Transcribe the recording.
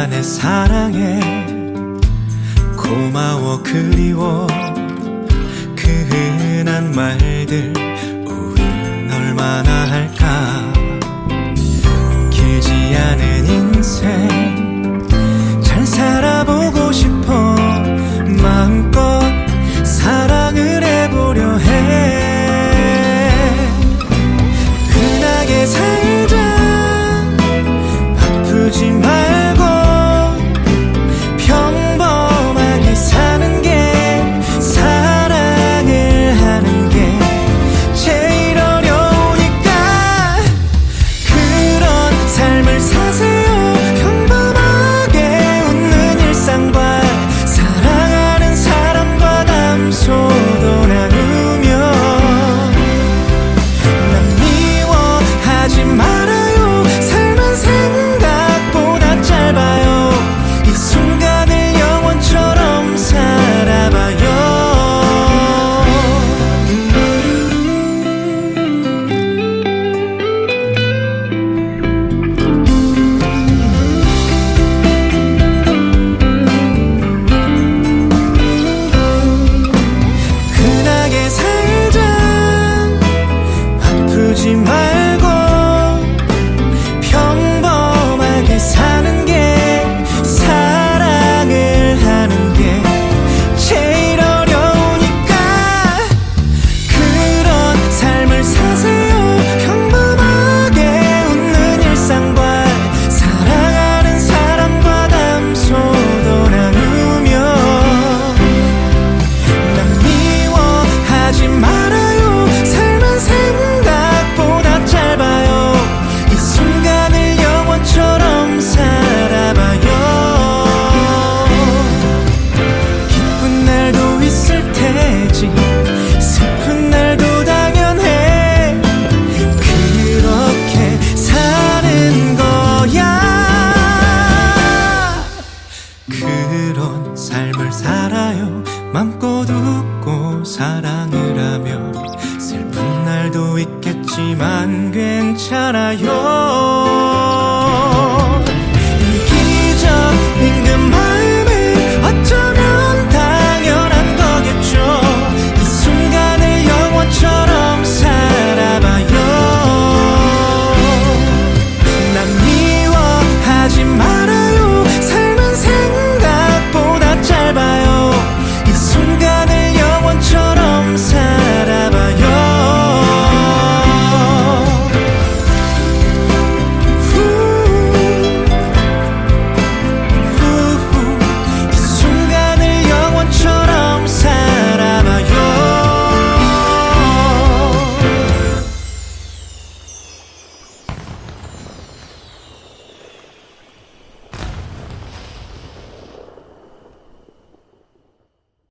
미안해 사랑해 고마워 그리워. 그 흔한 말들 우린 얼마나 할까? 길지 않은 인생 맘껏 웃고 사랑을 하며 슬픈 날도 있겠지만 괜찮아요.